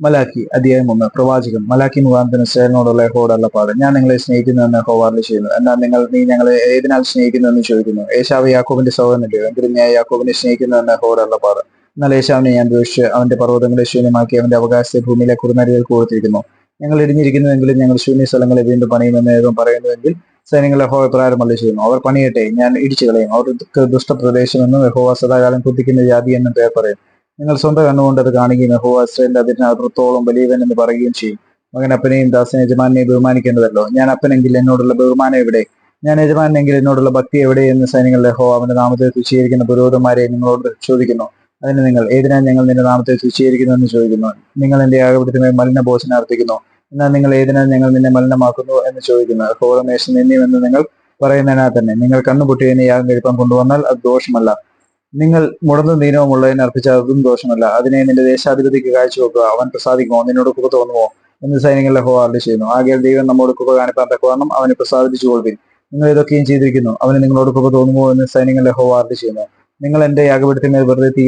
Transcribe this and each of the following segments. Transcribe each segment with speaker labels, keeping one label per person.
Speaker 1: മലാക്കി അധ്യായം ഒന്ന് പ്രവാചകൻ. മലാക്കി മുഖാന്തരം സേനോടുള്ള ഹോടുള്ള പാട് ഞാൻ നിങ്ങളെ സ്നേഹിക്കുന്നുവെന്ന് ഹോവാറിൽ ചെയ്യുന്നു. എന്നാൽ നിങ്ങൾ നീ ഞങ്ങളെ ഏതിനാൽ സ്നേഹിക്കുന്നു എന്ന് ചോദിക്കുന്നു? ഏശാവ് യാക്കോബിന്റെ സഹോദരനല്ലേ എങ്കിലും ഞാൻ യാക്കോബിനെ സ്നേഹിക്കുന്നുവെന്ന് ഹോടുള്ള പാട് എന്നാൽ ഏശാവിനെ ഞാൻ ദോഷിച്ച് അവന്റെ പർവതങ്ങളെ ശൂന്യമാക്കി അവന്റെ അവകാശത്തെ ഭൂമിയിലെ കുറുനരികൾ കൊടുത്തിരിക്കുന്നു ഞങ്ങൾ ഇടിഞ്ഞിരിക്കുന്നുവെങ്കിലും ഞങ്ങൾ ശൂന്യ സ്ഥലങ്ങളെ വീണ്ടും പണിയുമെന്ന് ഏതും പറയുന്നുവെങ്കിൽ സൈനികളെ ഹോ അള്ളി ചെയ്യുന്നു. അവർ പണിയട്ടെ ഞാൻ ഇടിച്ചു കളയും അവർക്ക് ദുഷ്ടപ്രദേശമെന്നും യഹോവ സദാകാലം കുത്തിക്കുന്ന ജാതി എന്നും പേർ പറയും. നിങ്ങൾ സ്വന്തം കണ്ണുകൊണ്ട് അത് കാണുകയും യഹോവ ഇസ്രായേലിന്റെ അതിന് അത്രത്തോളം വലിയവൻ എന്ന് പറയുകയും ചെയ്യും. മകൻ അപ്പനെയും ദാസിനെ യജമാനെയും ബഹുമാനിക്കേണ്ടതല്ലോ. ഞാൻ അപ്പനെങ്കിൽ എന്നോടുള്ള ബഹുമാനം എവിടെ? ഞാൻ യജമാനെങ്കിൽ എന്നോടുള്ള ഭക്തി എവിടെ എന്ന് സൈന്യങ്ങളുടെ യഹോവ അവന്റെ നാമത്തെ തുച്ഛീകരിക്കുന്ന പുരോഹിതന്മാരെ നിങ്ങളോട് ചോദിക്കുന്നു. അതിന് നിങ്ങൾ ഏതിനാ ഞങ്ങൾ നിന്റെ നാമത്തെ തുച്ഛീകരിക്കുന്നു എന്ന് ചോദിക്കുന്നു. നിങ്ങൾ എന്റെ ആകപിടുത്തമേ മലിന ബോധന അർത്ഥിക്കുന്നു എന്നാൽ നിങ്ങൾ ഏതിനാൽ ഞങ്ങൾ നിന്നെ മലിനമാക്കുന്നു എന്ന് ചോദിക്കുന്നു. യഹോവമേശ നിന്നെയെന്ന് നിങ്ങൾ പറയുന്നതിനാൽ തന്നെ നിങ്ങൾ കണ്ണുപൊട്ടിയതിനെ യാഗം കഴിപ്പാൻ കൊണ്ടുവന്നാൽ അത് ദോഷമല്ല. നിങ്ങൾ മുടന്നും ദീനവും ഉള്ളതിനെ അർപ്പിച്ച അതും ദോഷമല്ല. അതിനെ നിന്റെ ദേശാധിപതിക്ക് കാഴ്ചവെക്കുക. അവൻ പ്രസാദിക്കുമോ? നിന്നോട് കുപ്പ തോന്നുമോ? എന്ന് സൈന്യങ്ങളുടെ ഹോ അരുളി ചെയ്യുന്നു? ആകെ ദൈവം നമ്മോട് കുപ്പ കാണിപ്പാൻ തക്കവണ്ണം അവനെ പ്രസാദിപ്പിച്ചു കൊള്ളുവിൻ. നിങ്ങൾ ഇതൊക്കെയും ചെയ്തിരിക്കുന്നു. അവന് നിങ്ങളോട് കുപ്പ തോന്നുമോ എന്ന് സൈന്യങ്ങളുടെ ഹോ അരുളി ചെയ്യുന്നു? നിങ്ങൾ എന്റെ യാഗപീഠത്തിന്മേൽ വെറുതെ തീ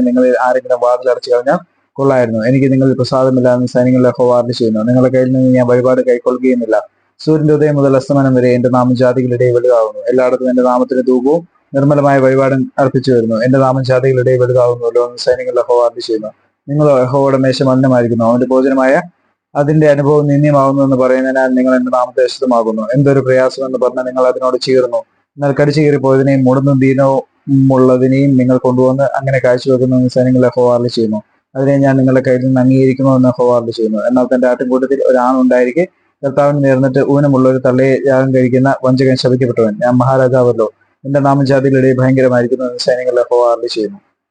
Speaker 1: നിങ്ങൾ ആരെങ്കിലും വാതിൽ അടച്ചു കഴിഞ്ഞാൽ കൊള്ളായിരുന്നു. എനിക്ക് നിങ്ങൾ പ്രസാദമില്ല എന്ന് സൈന്യങ്ങളുടെ ഹോ അരുളി ചെയ്യുന്നു? നിങ്ങളുടെ കയ്യിൽ നിന്ന് ഞാൻ വഴിപാട് കൈക്കൊള്ളുകയുമില്ല. സൂര്യന്റെ ഉദയം മുതൽ അസ്തമനം വരെ എന്റെ നാമം ജാതികളുടെ വലുതാകുന്നു എല്ലായിടത്തും എന്റെ നാമത്തിന് ധൂപവും നിർമ്മലമായ വഴിപാടും അർപ്പിച്ചു വരുന്നു. എന്റെ നാമം ജാതികളുടെ വലുതാവുന്നുവല്ലോ എന്ന് സൈനികളുടെ ഹോ ചെയ്യുന്നു നിങ്ങൾ ഹോയുടെ മേശ മലിനമായിരിക്കുന്നു അവന്റെ ഭോജനമായ അതിന്റെ അനുഭവം നിന്ദ്യമാകുന്നു എന്ന് പറയുന്നതിനാൽ നിങ്ങൾ എന്റെ നാമത്തെ അശുദ്ധമാകുന്നു എന്തൊരു പ്രയാസം എന്ന് പറഞ്ഞാൽ നിങ്ങൾ അതിനോട് ചീറുന്നു. എന്നാൽ കടിച്ചു കയറി പോയതിനെയും മുടന്നും ദീനവും ഉള്ളതിനെയും നിങ്ങൾ കൊണ്ടുവന്ന് അങ്ങനെ കാഴ്ചവെക്കുന്നു എന്ന് സൈന്യങ്ങളെ ഹോ അർപ്പി ചെയ്യുന്നു അതിനെ ഞാൻ നിങ്ങളുടെ കയ്യിൽ നിന്ന് അംഗീകരിക്കുന്നു എന്ന് ഹോവാർഡ് ചെയ്യുന്നു എന്നാൽ തന്റെ ആട്ടിൻകൂട്ടത്തിൽ ഒരാണുണ്ടായിരിക്കെ കർത്താവിന് നേർന്നിട്ട് ഊനമുള്ള ഒരു തള്ളയെ യാഗം കഴിക്കുന്ന വഞ്ചകൻ ശപിക്കപ്പെട്ടവൻ. ഞാൻ മഹാരാജാവല്ലോ. എന്റെ നാമം ജാതികളുടെ ഭയങ്കരമായിരിക്കുന്നു സൈന്യങ്ങളുടെ ചെയ്യുന്നു.